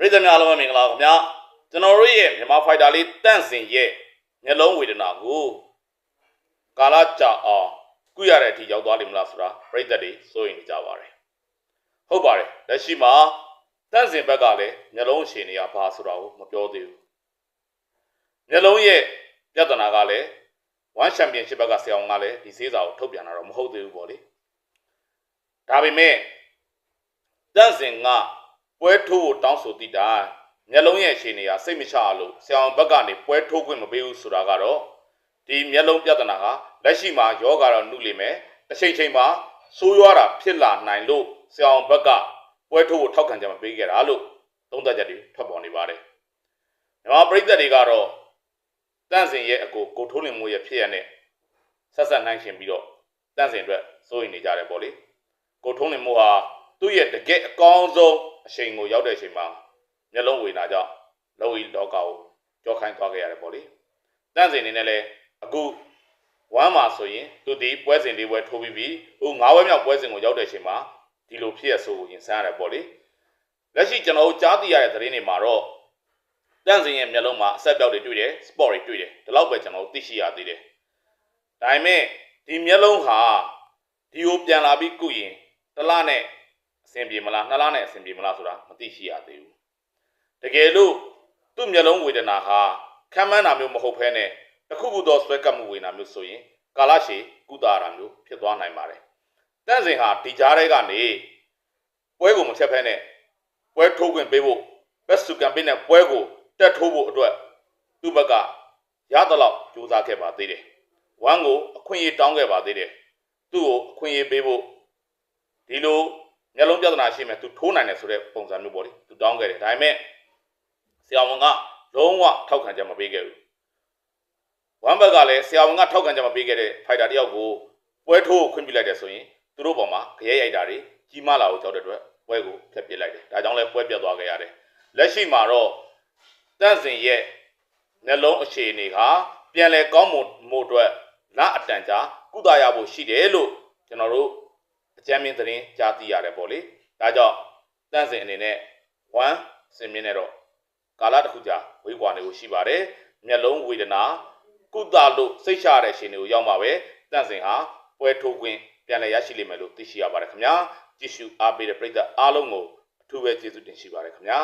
ပရိသတ်များအားလုံးပဲမင်္ဂလာပါခင်ဗျာကျွန်တော်တို့ရဲ့မြန်မာဖိုက်တာလေးတန့်စင်ရဲ့မျက်လုံးဝေဒနာကိုကာလကြာအောင်ကုရတဲ့အထိရောက်သွားလိမ့်မလားဆိုတာပရိသတ်တွေစိုးရိမ်နေကြပါတယ်ဟုတ်ပါတယ်လက်ရှိမှာတန့်စင်ဘက်ကလည်းမျက်လုံးရှင်နေရဘာဆိုတာကိုမပြောသေးဘူးမျက်လုံးရဲ့ပြဿနာကလည်း1 championship ဘက်ကဆရာအောင်ကလည်းဒီစေးစာကိုထုတ်ပြန်တာတော့မဟုတ်သေးဘူးပေါ့လေဒါပေမဲ့တန့်စင်က ပွဲထိုးဖို့တောင်းဆိုတည်တာမျက်လုံးရဲ့အခြေအနေဟာစိတ်မချလို့ဆရာအောင်ဘက်ကနေပွဲထိုးခွင့်မပေးဘူးဆိုတာကတော့ဒီမျက်လုံးပြဿနာဟာလက်ရှိမှာယောဂါတော့နှုတ်လိမ့်မယ်တစ်ချိန်ချိန်မှာဆိုးရွားတာဖြစ်လာနိုင်လို့ဆရာအောင်ဘက်ကပွဲထိုးဖို့ထောက်ခံချက်မပေးခဲ့တာလို့သုံးသပ်ချက်တွေထွက်ပေါ်နေပါတယ်မြန်မာပြည်သက်တွေကတော့တန့်စင်ရဲ့အကိုကိုထိုးလင်မိုးရဲ့ဖြစ်ရတဲ့ဆက်ဆက်နိုင်ရှင်ပြီးတော့တန့်စင်အတွက်စိုးရိမ်နေကြတယ်ပေါ့လေကိုထုံးလင်မိုးဟာသူ့ရဲ့တကယ်အကောင်းဆုံး အချိန်ကိုရောက်တဲ့အချိန်မှာမျက်လုံးဝေနာကြောင့်လောကီလောကကိုကြောခိုင်းသွားခဲ့ရတယ်ပေါ့လေတန့်စင်နေနဲ့လဲအခုဝမ်းမှာဆိုရင်သူဒီပွဲစဉ်လေးပွဲထိုးပြီးပြီဟို၅ဝဲမြောက်ပွဲစဉ်ကိုရောက်တဲ့အချိန်မှာဒီလိုဖြစ်ရဆိုကိုရင်ဆန်းရတယ်ပေါ့လေလက်ရှိကျွန်တော်တို့ကြားသိရတဲ့သတင်းတွေမှာတော့တန့်စင်ရဲ့မျက်လုံးမှာအဆက်ပြောက်တွေတွေ့တယ်စပေါ့တွေတွေ့တယ်ဒီလောက်ပဲကျွန်တော်တို့သိရှိရသေးတယ်ဒါပေမဲ့ဒီမျက်လုံးဟာဒီကိုပြန်လာပြီးကုရင်တစ်လနဲ့ အဆင်ပြေမလားနှစ်လနဲ့အဆင်ပြေမလားဆိုတာမသိရှိရသေးဘူးတကယ်လို့သူ့မျက်လုံးဝေဒနာဟာခံမှန်းတာမျိုးမဟုတ်ဘဲနဲ့တစ်ခုခုသောဆွဲကပ်မှုဝေဒနာမျိုးဆိုရင်ကာလရှည်ကုသရတာမျိုးဖြစ်သွားနိုင်ပါတယ်တန့်စင်ဟာဒီကြားထဲကနေပွဲကိုမဖြတ်ဖဲနဲ့ပွဲထိုးခွင့်ပေးဖို့ best to campaign နဲ့ပွဲကိုတက်ထိုးဖို့အတွက်သူ့ဘက်ကရသလောက်ကြိုးစားခဲ့ပါသေးတယ်ဝမ်ကိုအခွင့်အရေးတောင်းခဲ့ပါသေးတယ်သူ့ကိုအခွင့်အရေးပေးဖို့ဒီလို မျက်လုံးပြဿနာရှိမယ်သူထိုးနိုင်တယ်ဆိုတဲ့ပုံစံမျိုးပေါ့လေသူတောင်းခဲ့တယ်ဒါပေမဲ့ဆရာဝန်ကလုံးဝထောက်ခံချက်မပေးခဲ့ဘူးဝမ်ဘက်ကလည်းဆရာဝန်ကထောက်ခံချက်မပေးခဲ့တဲ့ဖိုက်တာတယောက်ကိုပွဲထိုးခွင့်ပြုလိုက်တယ်ဆိုရင်သူတို့ပေါ်မှာကြရဲရိုက်တာတွေကြီးမားလာကိုကြောက်တဲ့အတွက်ပွဲကိုဖျက်ပစ်လိုက်တယ်ဒါကြောင့်လည်းပွဲပြတ်သွားခဲ့ရတယ်လက်ရှိမှာတော့တန့်စင်ရဲ့နှလုံးအခြေအနေကပြန်လဲကောင်းမှုမှုအတွက်လအတန်ကြာကုသရဖို့ရှိတယ်လို့ကျွန်တော်တို့ အကြမ်းမြင့်သတင်းကြားသိရတယ်ပေါ့လေဒါကြောင့်တန့်စင်အနေနဲ့1စင်မြင့်နဲ့တော့ကာလတစ်ခုကြာဝေးကွာနေကိုရှိပါတယ်မျက်လုံးဝေဒနာကုသလို့စိတ်ချရတဲ့ရှင်တွေကိုရောက်မှာပဲတန့်စင်ဟာပွဲထိုးခွင့်ပြန်လည်ရရှိလိမ့်မယ်လို့သိရှိရပါတယ်ခင်ဗျာကြည့်ရှုအားပေးတဲ့ပရိသတ်အားလုံးကိုအထူးပဲကျေးဇူးတင်ရှိပါတယ်ခင်ဗျာ